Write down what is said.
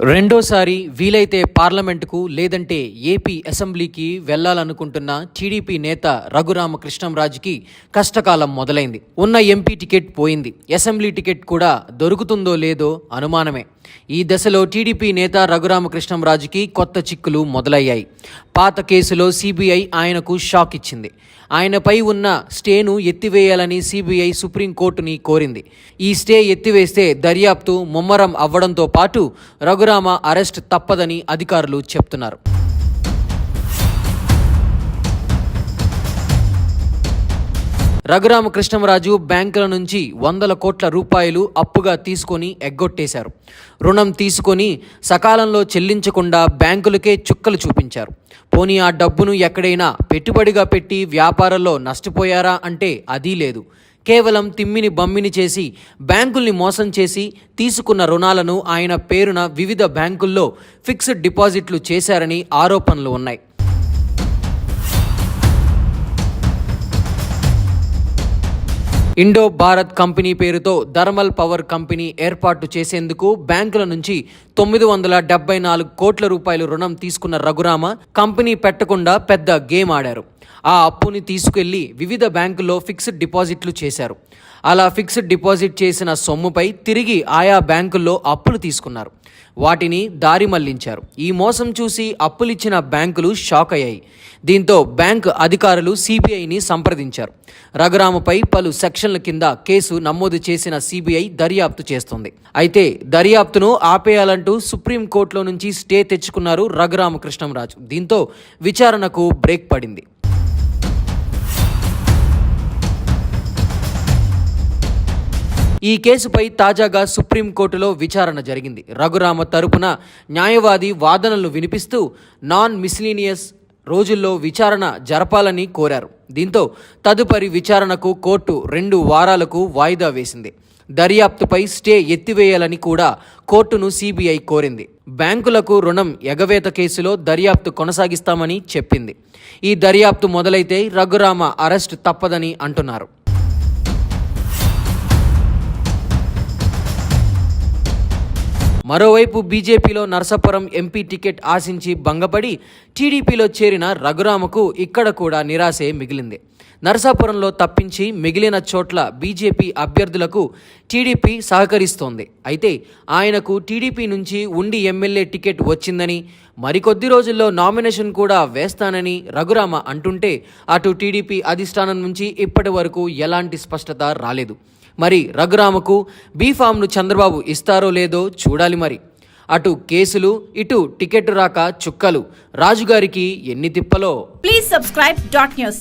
రెండోసారి వీలైతే పార్లమెంటుకు లేదంటే ఏపీ అసెంబ్లీకి వెళ్ళాలనుకుంటున్న టీడీపీ నేత రఘురామకృష్ణంరాజుకి కష్టకాలం మొదలైంది. ఉన్న ఎంపీ టికెట్ పోయింది. అసెంబ్లీ టికెట్ కూడా దొరుకుతుందో లేదో అనుమానమే. ఈ దశలో టీడీపీ నేత రఘురామకృష్ణంరాజుకి కొత్త చిక్కులు మొదలయ్యాయి. పాత కేసులో సిబిఐ ఆయనకు షాక్ ఇచ్చింది. ఆయనపై ఉన్న స్టేను ఎత్తివేయాలని సిబిఐ సుప్రీంకోర్టుని కోరింది. ఈ స్టే ఎత్తివేస్తే దర్యాప్తు ముమ్మరం అవ్వడంతో పాటు రఘురామ అరెస్ట్ తప్పదని అధికారులు చెప్తున్నారు. రఘురామకృష్ణంరాజు బ్యాంకుల నుంచి వందల కోట్ల రూపాయలు అప్పుగా తీసుకొని ఎగ్గొట్టేశారు. రుణం తీసుకొని సకాలంలో చెల్లించకుండా బ్యాంకులకే చుక్కలు చూపించారు. పోనీ ఆ డబ్బును ఎక్కడైనా పెట్టుబడిగా పెట్టి వ్యాపారంలో నష్టపోయారా అంటే అదీ లేదు. కేవలం తిమ్మిని బమ్మిని చేసి బ్యాంకుల్ని మోసం చేసి తీసుకున్న రుణాలను ఆయన పేరున వివిధ బ్యాంకుల్లో ఫిక్స్డ్ డిపాజిట్లు చేశారని ఆరోపణలు ఉన్నాయి. ఇండో భారత్ కంపెనీ పేరుతో థర్మల్ పవర్ కంపెనీ ఏర్పాటు చేసేందుకు బ్యాంకుల నుంచి తొమ్మిది వందల డెబ్బై నాలుగు కోట్ల రూపాయలు రుణం తీసుకున్న రఘురామ కంపెనీ పెట్టకుండా పెద్ద గేమ్ ఆడారు. ఆ అప్పుని తీసుకెళ్ళి వివిధ బ్యాంకుల్లో ఫిక్స్డ్ డిపాజిట్లు చేశారు. అలా ఫిక్స్డ్ డిపాజిట్ చేసిన సొమ్ముపై తిరిగి ఆయా బ్యాంకుల్లో అప్పులు తీసుకున్నారు. వాటిని దారి మళ్ళించారు. ఈ మోసం చూసి అప్పులిచ్చిన బ్యాంకులు షాక్ అయ్యాయి. దీంతో బ్యాంక్ అధికారులు సిబిఐని సంప్రదించారు. రఘురామపై పలు సెక్షన్ల కింద కేసు నమోదు చేసిన సిబిఐ దర్యాప్తు చేస్తుంది. అయితే దర్యాప్తును ఆపేయాలంటూ సుప్రీంకోర్టులో నుంచి స్టే తెచ్చుకున్నారు రఘురామకృష్ణంరాజు. దీంతో విచారణకు బ్రేక్ పడింది. ఈ కేసుపై తాజాగా సుప్రీంకోర్టులో విచారణ జరిగింది. రఘురామ తరపున న్యాయవాది వాదనలు వినిపిస్తూ నాన్ మిస్లీనియస్ రోజుల్లో విచారణ జరపాలని కోరారు. దీంతో తదుపరి విచారణకు కోర్టు రెండు వారాలకు వాయిదా వేసింది. దర్యాప్తుపై స్టే ఎత్తివేయాలని కూడా కోర్టును సిబిఐ కోరింది. బ్యాంకులకు రుణం ఎగవేత కేసులో దర్యాప్తు కొనసాగిస్తామని చెప్పింది. ఈ దర్యాప్తు మొదలైతే రఘురామ అరెస్ట్ తప్పదని అంటున్నారు. మరోవైపు బీజేపీలో నరసాపురం ఎంపీ టికెట్ ఆశించి భంగపడి టీడీపీలో చేరిన రఘురామకు ఇక్కడ కూడా నిరాశే మిగిలింది. నరసాపురంలో తప్పించి మిగిలిన చోట్ల బీజేపీ అభ్యర్థులకు టీడీపీ సహకరిస్తోంది. అయితే ఆయనకు టీడీపీ నుంచి ఉండి ఎమ్మెల్యే టికెట్ వచ్చిందని మరికొద్ది రోజుల్లో నామినేషన్ కూడా వేస్తానని రఘురామ అంటుంటే అటు టీడీపీ అధిష్టానం నుంచి ఇప్పటి వరకు ఎలాంటి స్పష్టత రాలేదు. మరి రఘురామకు బీఫామ్ను చంద్రబాబు ఇస్తారో లేదో చూడాలి మరి. అటు కేసులు ఇటు టికెట్ రాక చుక్కలు. రాజుగారికి ఎన్ని తిప్పలో? Please subscribe dot news